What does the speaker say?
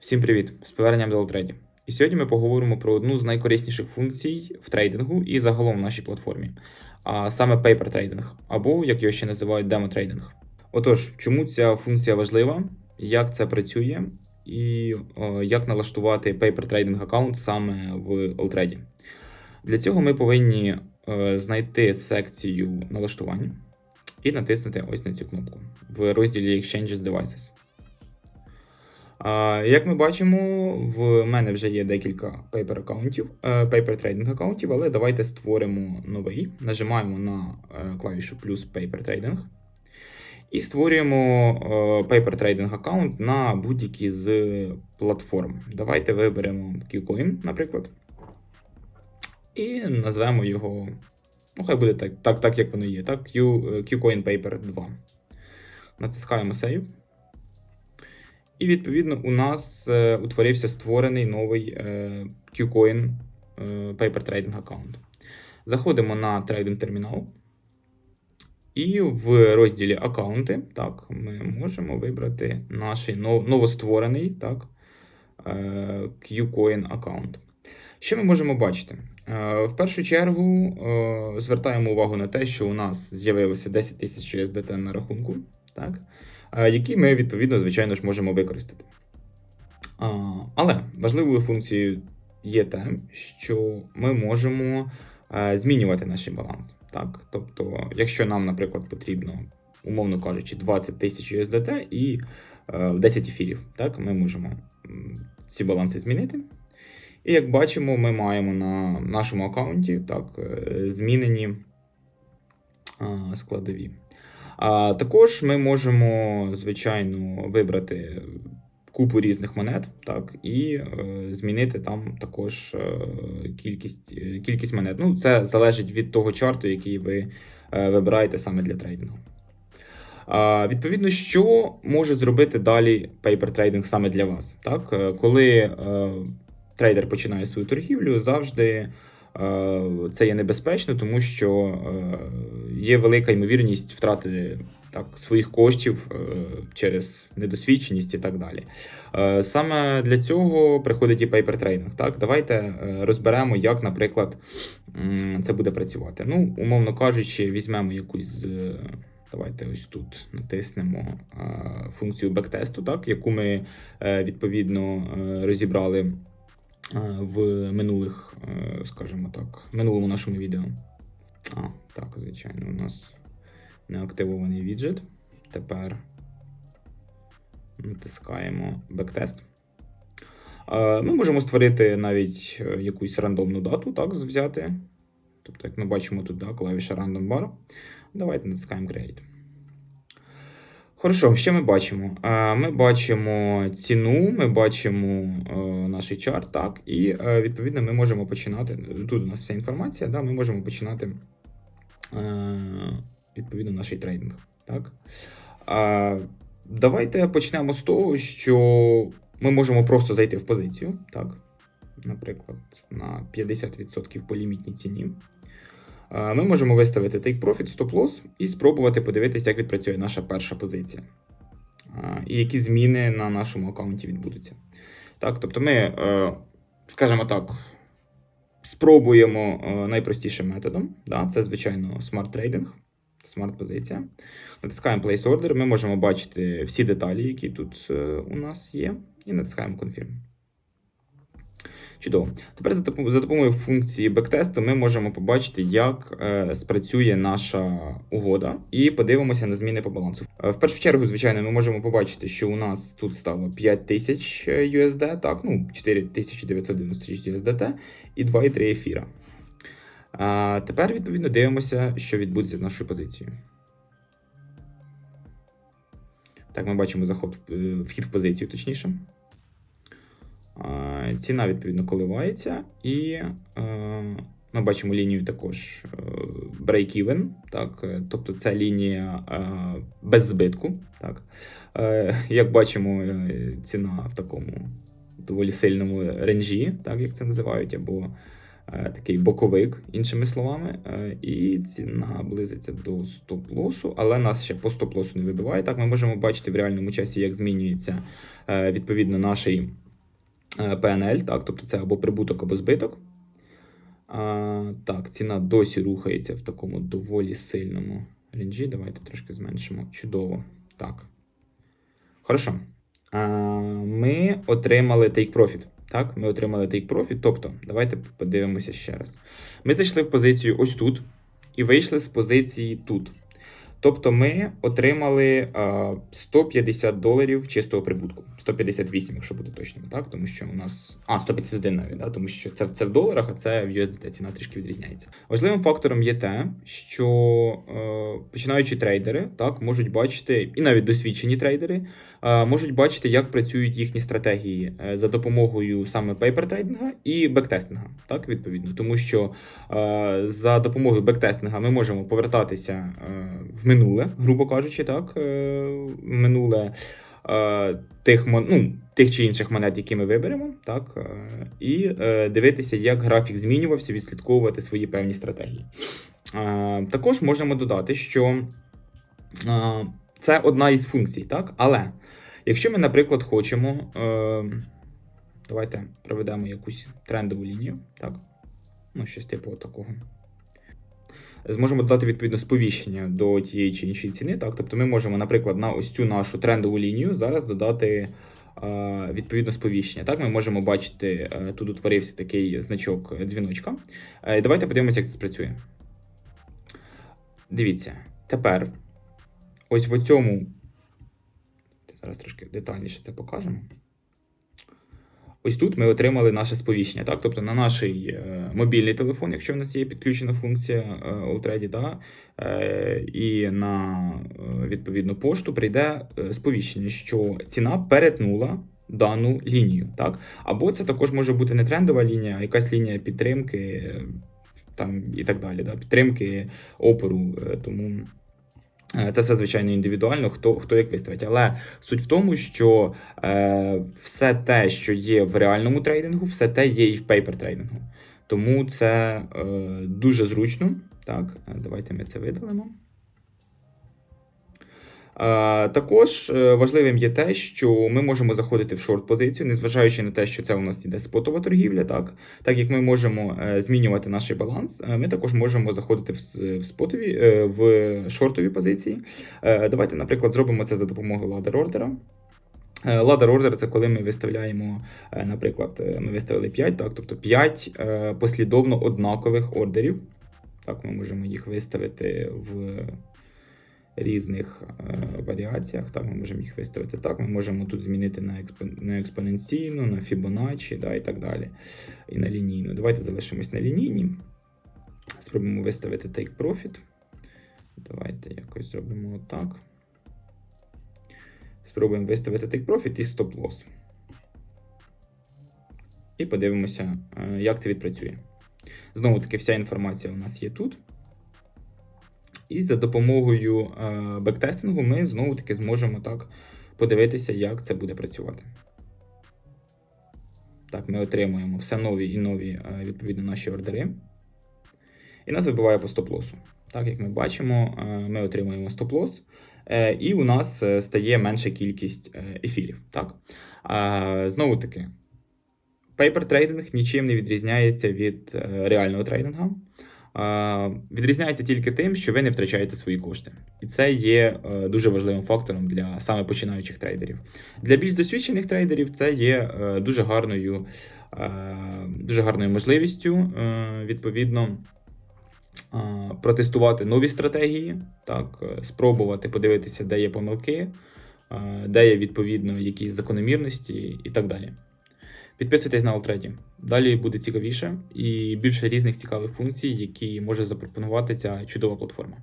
Всім привіт! З поверненням до Altrade. І сьогодні ми поговоримо про одну з найкорисніших функцій в трейдингу і загалом в нашій платформі, а саме Paper Trading, або як його ще називають демо-трейдинг. Отож, чому ця функція важлива, як це працює, і о, як налаштувати Paper Trading аккаунт саме в Altrade. Для цього ми повинні е, знайти секцію налаштувань і натиснути ось на цю кнопку в розділі Exchanges Devices. Як ми бачимо, в мене вже є декілька paper аккаунтів, е, paper trading аккаунтів, але давайте створимо новий. Нажимаємо на е, клавішу плюс Paper Trading. І створюємо е, Paper Trading аккаунт на будь-які з платформ. Давайте виберемо KuCoin, наприклад. І назвемо його. Ну, хай буде так, так, так як воно є. Так, Q, KuCoin Paper 2. Натискаємо Save. І відповідно у нас е, утворився створений новий е, KuCoin е, Paper Trading аккаунт. Заходимо на Trading термінал. І в розділі аккаунти так, ми можемо вибрати наш нов- новостворений так, KuCoin аккаунт. Що ми можемо бачити? В першу чергу звертаємо увагу на те, що у нас з'явилося 10 тисяч USDT на рахунку. Так? Е, які ми відповідно, звичайно ж, можемо використати. Але важливою функцією є те, що ми можемо е, змінювати наш баланс. Так? Тобто, якщо нам, наприклад, потрібно, умовно кажучи, 20 тисяч USDT і е, 10 ефірів, так, ми можемо ці баланси змінити. І як бачимо, ми маємо на нашому аккаунті так, е, змінені складові. А також ми можемо, звичайно, вибрати купу різних монет, так, і е, змінити там також е, кількість, е, кількість монет. Ну, це залежить від того чарту, який ви е, вибираєте саме для трейдингу. Відповідно, що може зробити далі Paper Trading саме для вас? Так? Коли е, трейдер починає свою торгівлю, завжди е, це є небезпечно, тому що є велика ймовірність втрати так, своїх коштів е, через недосвідченість і так далі. Е, Саме для цього приходить і Trading. Так? Давайте е, розберемо, як, наприклад, це буде працювати. Ну, умовно кажучи, візьмемо якусь. Давайте ось тут натиснемо функцію бектесту, так, яку ми відповідно розібрали в минулих, скажімо так, минулому нашому відео. А, так, звичайно, у нас неактивований віджит. Тепер натискаємо бектест. Е, Ми можемо створити навіть е, якусь рандомну дату, так, взяти. Тобто, як ми бачимо тут, да, клавіша Random Bar. Давайте натискаємо Create. Хорошо, що ми бачимо? Е, Ми бачимо ціну, ми бачимо е, наш чарт, так, і е, відповідно ми можемо починати. Тут у нас вся інформація, да, ми можемо починати відповідно наш трейдинг. Так? Давайте почнемо з того, що ми можемо просто зайти в позицію, так, наприклад, на 50% по лімітній ціні. Ми можемо виставити take profit, stop loss і спробувати подивитися, як відпрацює наша перша позиція. І які зміни на нашому аккаунті відбудуться. Так, тобто ми, е, скажімо так, спробуємо е, найпростішим методом. Да? Це, звичайно, смарт трейдинг, смарт позиція. Натискаємо Place Order, ми можемо бачити всі деталі, які тут е, у нас є, і натискаємо Confirm. Чудово. Тепер за допомогою функції бектесту ми можемо побачити, як е, спрацює наша угода, і подивимося на зміни по балансу. Е, в першу чергу, звичайно, ми можемо побачити, що у нас тут стало 5000 USD, так, ну 4996 USDT і 2,3 ефіра. Тепер, відповідно, дивимося, що відбудеться з нашою позицією. Так, ми бачимо заход, е, вхід в позицію, точніше. Ціна, відповідно, коливається, і е, ми бачимо лінію також е, break-even, так, е, тобто це лінія без збитку. Так. Як бачимо, ціна в такому доволі сильному ренжі, так як це називають, або такий боковик, іншими словами. І ціна близиться до стоп-лосу, але нас ще по стоп-лосу не вибиває. Так, ми можемо бачити в реальному часі, як змінюється відповідно наш е, PNL, так, тобто це або прибуток, або збиток. А, так, ціна досі рухається в такому доволі сильному ренджі. Давайте трошки зменшимо. Чудово. Так. Хорошо. А, ми отримали take profit. Так, ми отримали take profit. Тобто, давайте подивимося ще раз. Ми зайшли в позицію ось тут і вийшли з позиції тут. Тобто ми отримали а, 150 доларів чистого прибутку. 158, якщо бути точним, так? Тому що у нас. А, 151 навіть, да? тому що це, це в доларах, а це в USDT ціна трішки відрізняється. Важливим фактором є те, що е, починаючі трейдери так, можуть бачити, і навіть досвідчені трейдери е, можуть бачити, як працюють їхні стратегії е, за допомогою саме пейпертрейдинга і бектестинга, так, відповідно. Тому що е, за допомогою бектестинга ми можемо повертатися е, в минуле, грубо кажучи, так, е, минуле е, тих, ну, тих чи інших монет, які ми виберемо, так, е, і дивитися, як графік змінювався, відслідковувати свої певні стратегії. Також можемо додати, що це одна із функцій, так, але якщо ми, наприклад, хочемо. Давайте проведемо якусь трендову лінію, так? Ну, щось типу такого зможемо додати відповідно сповіщення до тієї чи іншої ціни. Так, тобто ми можемо, наприклад, на ось цю нашу трендову лінію зараз додати е, відповідно сповіщення. Так, ми можемо бачити, е, тут утворився такий значок дзвіночка. Е, давайте подивимося, як це спрацює. Дивіться, тепер ось в цьому. Зараз трошки детальніше це покажемо. Ось тут ми отримали наше сповіщення. Так? Тобто на наш е, мобільний телефон, якщо в нас є підключена функція е, Already, да? е, і на відповідну пошту прийде сповіщення, що ціна перетнула дану лінію. Так? Або це також може бути не трендова лінія, а якась лінія підтримки там, і так далі. Да? Підтримки опору. Тому. Е, Це все звичайно індивідуально, хто хто як виставить. Але суть в тому, що е, все те, що є в реальному трейдингу, все те є і в пейпер трейдингу. Тому це е, дуже зручно. Так, е, давайте ми це видалимо. Також е, важливим є те, що ми можемо заходити в шорт позицію, незважаючи на те, що це у нас іде спотова торгівля, так так як ми можемо е, змінювати наш баланс, е, ми також можемо заходити в, спотові в шортові позиції. Давайте, наприклад, зробимо це за допомогою ладер ордера. Ладер ордер це коли ми виставляємо, наприклад, ми виставили 5, так, тобто 5 е, послідовно однакових ордерів. Так, ми можемо їх виставити в різних е, варіаціях. Так, ми можемо їх виставити так. Ми можемо тут змінити на, на експоненційну, на Fibonacci, да, і так далі. І на лінійну. Давайте залишимось на лінійній. Спробуємо виставити Take Profit. Давайте якось зробимо отак. Спробуємо виставити Take Profit і Stop Loss. І подивимося, е, як це відпрацює. Знову таки, вся інформація у нас є тут. І за допомогою е, бектестингу ми знову таки зможемо так подивитися, як це буде працювати. Так, ми отримуємо все нові і нові, е, відповідно, наші ордери. І нас вибиває по стоп-лосу. Так, як ми бачимо, е, ми отримуємо стоп-лос, і у нас стає менша кількість ефірів. Так? Знову таки, пейпер трейдинг нічим не відрізняється від реального трейдингу. Відрізняється тільки тим, що ви не втрачаєте свої кошти. І це є е, дуже важливим фактором для саме починаючих трейдерів. Для більш досвідчених трейдерів це є е, дуже гарною, е, дуже гарною можливістю, відповідно, протестувати нові стратегії, так, спробувати подивитися, де є помилки, де є відповідно якісь закономірності і так далі. Підписуйтесь на Altrеді. Далі буде цікавіше і більше різних цікавих функцій, які може запропонувати ця чудова платформа.